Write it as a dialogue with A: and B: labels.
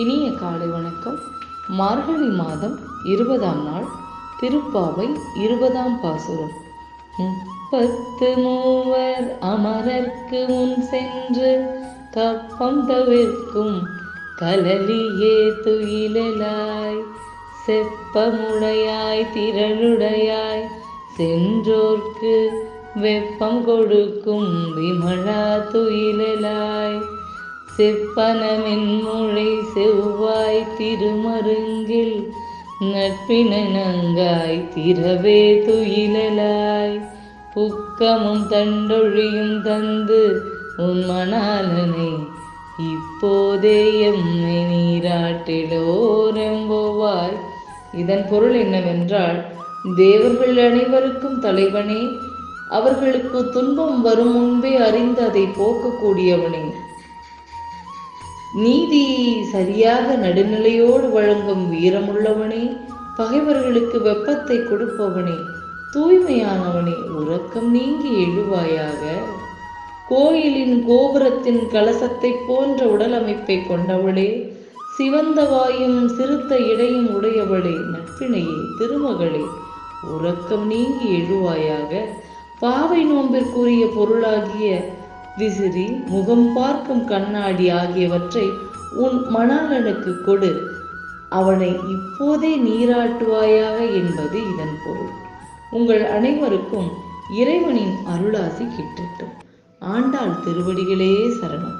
A: இனிய காலை வணக்கம். மார்கழி மாதம் இருபதாம் நாள் திருப்பாவை இருபதாம் பாசுரம். முப்பத்து மூவர் அமரர்க்கு முன் சென்று கப்பம் தவிர்க்கும் கலலியே துயிலாய் செப்பமுடையாய் திரளுடையாய் சென்றோர்க்கு வெப்பம் கொடுக்கும் விமலா துயிலாய் செப்பனமென்மொழி செவ்வாய் திருமருங்கில் நட்பினங்காய் திரவே துயிலலாய். புக்கமும் தண்டொழியும் தந்து உன் மணாலனை இப்போதே எம்மை நீராட்டிலோரெம்போவாய் இதன் பொருள் என்னவென்றால் தேவர்கள் அனைவருக்கும் தலைவனே அவர்களுக்கு துன்பம் வரும் முன்பே அறிந்து அதை போக்கக்கூடியவனே. நீதி சரியாக நடுநிலையோடு வழங்கும் வீரமுள்ளவனே பகைவர்களுக்கு வெப்பத்தை கொடுப்பவனே தூய்மையானவனே உறக்கம் நீங்கி எழுவாயாக. கோயிலின் கோபுரத்தின் கலசத்தை போன்ற உடல் அமைப்பை கொண்டவளே சிவந்த வாயும் சிறுத்த இடையும் உடையவளே நட்பினையே திருமகளே உறக்கம் நீங்கி எழுவாயாக. பாவை நோன்பிற்குரிய பொருளாகிய விசிறி முகம் பார்க்கும் கண்ணாடி ஆகியவற்றை உன் மணாளனுக்கு கொடு. அவனை இப்போதே நீராட்டுவாயாக என்பது இதன் பொருள். உங்கள் அனைவருக்கும் இறைவனின் அருளாசி கிட்டட்டும். ஆண்டாள் திருவடிகளே சரணம்.